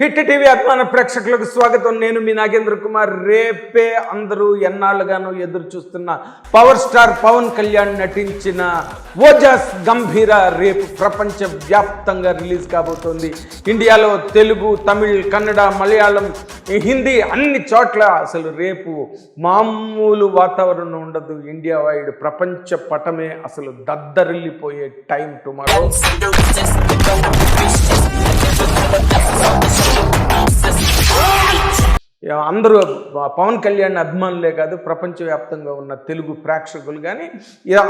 Hit TV అభిమాన ప్రేక్షకులకు స్వాగతం. నేను మీ నాగేంద్ర కుమార్. రేపే అందరూ ఎన్నాళ్ళుగానో ఎదురు చూస్తున్న పవర్ స్టార్ పవన్ కళ్యాణ్ నటించిన ఓజాస్ గంభీర రేపు ప్రపంచ వ్యాప్తంగా రిలీజ్ కాబోతోంది. ఇండియాలో తెలుగు తమిళ్ కన్నడ మలయాళం హిందీ అన్ని చోట్ల అసలు రేపు మామూలు వాతావరణం ఉండదు. ఇండియా వైడ్ ప్రపంచ పటమే అసలు దద్దరిల్లిపోయే టైం టుమారో. Right! అందరూ పవన్ కళ్యాణ్ అభిమానులే కాదు ప్రపంచవ్యాప్తంగా ఉన్న తెలుగు ప్రేక్షకులు కానీ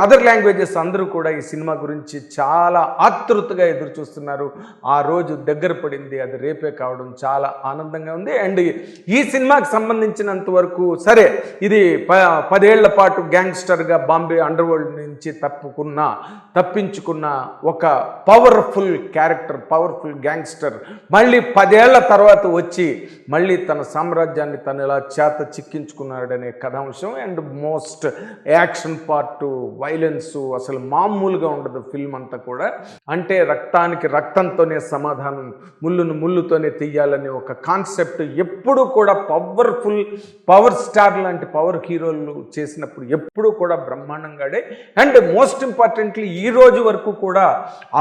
అదర్ లాంగ్వేజెస్ అందరూ కూడా ఈ సినిమా గురించి చాలా ఆతృతగా ఎదురు చూస్తున్నారు ఆ రోజు దగ్గర పడింది అది రేపే కావడం చాలా ఆనందంగా ఉంది. అండ్ ఈ సినిమాకి సంబంధించినంత వరకు సరే ఇది ప పదేళ్ళ పాటు గ్యాంగ్స్టర్గా బాంబే అండర్వరల్డ్ నుంచి తప్పుకున్న తప్పించుకున్న ఒక పవర్ఫుల్ క్యారెక్టర్ పవర్ఫుల్ గ్యాంగ్స్టర్ మళ్ళీ పదేళ్ళ తర్వాత వచ్చి మళ్ళీ తన సామ్రాజ్యాన్ని తను ఎలా చేత చిక్కించుకున్నాడనే కథాంశం and most action part violence అసలు మామూలుగా ఉండదు ఫిల్మ్ అంతా కూడా. అంటే రక్తానికి రక్తంతోనే సమాధానం ముళ్ళును ముళ్ళుతోనే తీయాలనే ఒక కాన్సెప్ట్ ఎప్పుడు కూడా పవర్ఫుల్ పవర్ స్టార్ లాంటి పవర్ హీరోలు చేసినప్పుడు ఎప్పుడు కూడా బ్రహ్మాండంగాడే. అండ్ మోస్ట్ ఇంపార్టెంట్లీ ఈ రోజు వరకు కూడా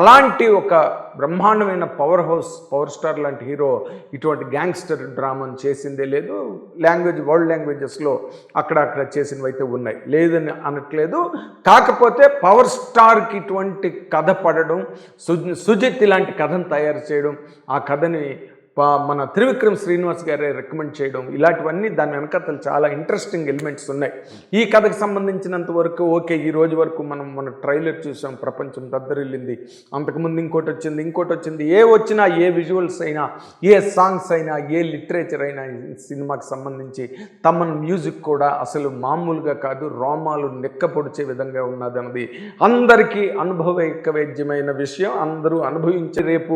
అలాంటి ఒక బ్రహ్మాండమైన పవర్ హౌస్ పవర్ స్టార్ లాంటి హీరో ఇటువంటి గ్యాంగ్స్టర్ డ్రామాను చేసిందే లేదు లాంగ్వేజ్ వరల్డ్ లాంగ్వేజెస్లో అక్కడ అక్కడ చేసినవి అయితే ఉన్నాయి. లేదని అనట్లేదు. కాకపోతే పవర్ స్టార్కి ఇటువంటి కథ పడడం సుజిత్ ఇలాంటి కథను తయారు చేయడం ఆ కథని మన త్రివిక్రమ్ శ్రీనివాస్ గారే రికమెండ్ చేయడం ఇలాంటివన్నీ దాని వెనకతలు చాలా ఇంట్రెస్టింగ్ ఎలిమెంట్స్ ఉన్నాయి. ఈ కథకు సంబంధించినంత వరకు ఓకే ఈ రోజు వరకు మనం మన ట్రైలర్ చూసాం ప్రపంచం దద్దరిల్లింది. అంతకుముందు ఇంకోటి వచ్చింది ఇంకోటి వచ్చింది. ఏ వచ్చినా ఏ విజువల్స్ అయినా ఏ సాంగ్స్ అయినా ఏ లిటరేచర్ అయినా సినిమాకి సంబంధించి తమన్ మ్యూజిక్ కూడా అసలు మామూలుగా కాదు రోమాలు నెక్క పొడిచే విధంగా ఉన్నదన్నది అందరికీ అనుభవైకవేద్యమైన విషయం అందరూ అనుభవించి రేపు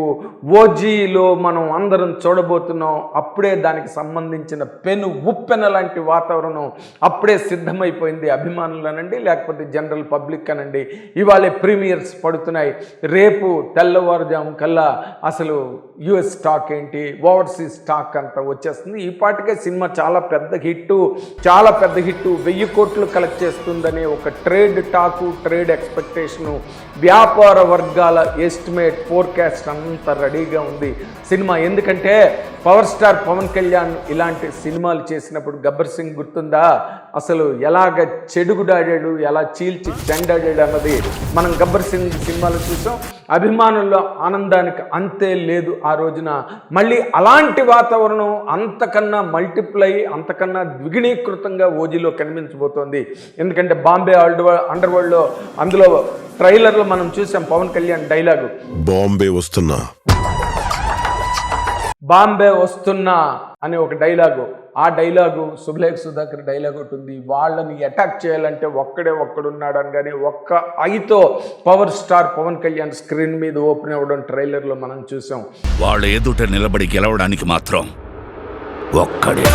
ఓజీలో మనం అందరం చూడబోతున్నాం అప్పుడే దానికి సంబంధించిన పెను ఉప్పెన లాంటి వాతావరణం అప్పుడే సిద్ధమైపోయింది. అభిమానులనండి లేకపోతే జనరల్ పబ్లిక్ అనండి ఇవాళ ప్రీమియర్స్ పడుతున్నాయి. రేపు తెల్లవారుజాము కల్లా అసలు యుఎస్ స్టాక్ ఏంటి ఓవర్సీస్ స్టాక్ అంతా వచ్చేస్తుంది. ఈ పాటికే సినిమా చాలా పెద్ద హిట్ చాలా పెద్ద హిట్ వెయ్యి కోట్లు కలెక్ట్ చేస్తుందనే ఒక ట్రేడ్ టాకు ట్రేడ్ ఎక్స్పెక్టేషను. వ్యాపార వర్గాల ఎస్టిమేట్ ఫోర్కాస్ట్ అంతా రెడీగా ఉంది. సినిమా ఎందుకంటే పవర్ స్టార్ పవన్ కళ్యాణ్ ఇలాంటి సినిమాలు చేసినప్పుడు గబ్బర్ సింగ్ గుర్తుందా? అసలు ఎలాగ చెడుగుడాడాడు ఎలా చీల్చి చెండాడాడు అన్నది మనం గబ్బర్ సింగ్ సినిమాలు చూసాం. అభిమానుల్లో ఆనందానికి అంతే లేదు ఆ రోజున. మళ్ళీ అలాంటి వాతావరణం అంతకన్నా మల్టిప్లై అంతకన్నా ద్విగుణీకృతంగా ఓజీలో కనిపించబోతోంది. ఎందుకంటే బాంబే ఆల్డ్ అండర్ వరల్డ్లో అందులో ట్రైలర్లో మనం చూసాం పవన్ కళ్యాణ్ డైలాగు. బాంబే వస్తున్నా. బాంబే వస్తున్నా అనే ఒక డైలాగు. ఆ డైలాగు శుభలేఖ సుధాకర్ డైలాగ్ ఉంది. వాళ్ళని అటాక్ చేయాలంటే ఒక్కడే ఒక్కడున్నాడు అనగానే ఒక్క ఐతో power star Pawan Kalyan screen మీద ఓపెన్ అవ్వడం ట్రైలర్లో మనం చూసాం. వాళ్ళ ఎదుట నిలబడి గెలవడానికి మాత్రం ఒక్కడే.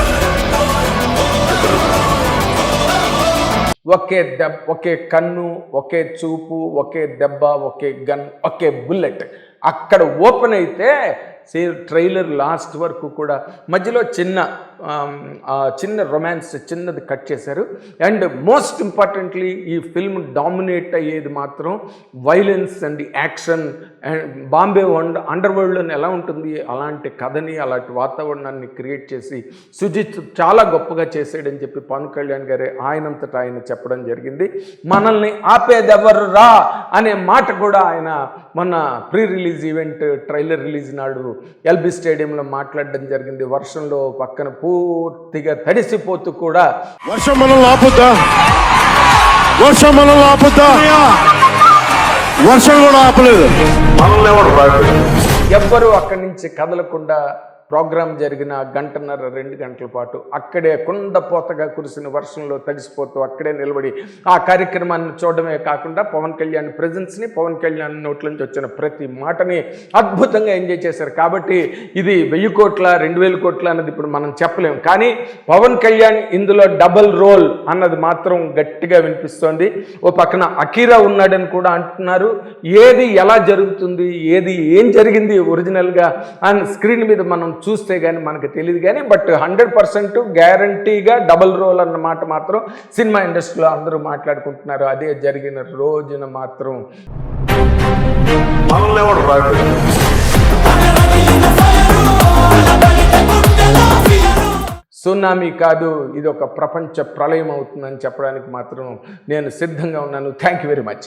ఒకే దెబ్బ ఒకే కన్ను ఒకే చూపు ఒకే దెబ్బ ఒకే గన్ ఒకే బుల్లెట్. అక్కడ ఓపెన్ అయితే సే ట్రైలర్ లాస్ట్ వరకు కూడా మధ్యలో చిన్న చిన్న రొమాన్స్ చిన్నది కట్ చేశారు. అండ్ మోస్ట్ ఇంపార్టెంట్లీ ఈ ఫిల్మ్ డామినేట్ అయ్యేది మాత్రం violence and action and Bombay వండ్ under వరల్డ్లోని ఎలా ఉంటుంది? అలాంటి కథని అలాంటి వాతావరణాన్ని క్రియేట్ చేసి సుజిత్ చాలా గొప్పగా చేశాడని చెప్పి పవన్ కళ్యాణ్ గారే ఆయనంతటా ఆయన చెప్పడం జరిగింది. మనల్ని ఆపేదెవరు రా అనే మాట కూడా ఆయన మొన్న pre release event trailer release నాడు ఎల్బీ స్టేడియంలో మాట్లాడడం జరిగింది. వర్షంలో పక్కన పూర్తిగా తడిసిపోతూ కూడా వర్షం మనం ఆపుద్దా? వర్షం మనం ఆపుద్దా? వర్షం కూడా ఆపలేదు. ఎవ్వరూ అక్కడి నుంచి కదలకుండా ప్రోగ్రాం జరిగిన గంటన్నర రెండు గంటల పాటు అక్కడే కుండపోతగా కురిసిన వర్షంలో తడిసిపోతూ అక్కడే నిలబడి ఆ కార్యక్రమాన్ని చూడడమే కాకుండా పవన్ కళ్యాణ్ ప్రజెన్స్ని పవన్ కళ్యాణ్ నోట్ల నుంచి వచ్చిన ప్రతి మాటని అద్భుతంగా ఎంజాయ్ చేశారు. కాబట్టి ఇది వెయ్యి కోట్ల రెండు వేల కోట్ల అన్నది ఇప్పుడు మనం చెప్పలేం. కానీ పవన్ కళ్యాణ్ ఇందులో డబల్ రోల్ అన్నది మాత్రం గట్టిగా వినిపిస్తోంది. ఓ పక్కన అకీరా ఉన్నాడని కూడా అంటున్నారు. ఏది ఎలా జరుగుతుంది ఏది ఏం జరిగింది ఒరిజినల్గా అండ్ స్క్రీన్ మీద మనం చూస్తే కానీ మనకు తెలియదు కానీ బట్ హండ్రెడ్ పర్సెంట్ గ్యారంటీగా డబుల్ రోల్ అన్న మాట మాత్రం సినిమా ఇండస్ట్రీలో అందరూ మాట్లాడుకుంటున్నారు. అదే జరిగిన రోజున మాత్రం. సునామీ కాదు ఇది ఒక ప్రపంచ ప్రళయం అవుతుందని చెప్పడానికి మాత్రం నేను సిద్ధంగా ఉన్నాను. Thank you very much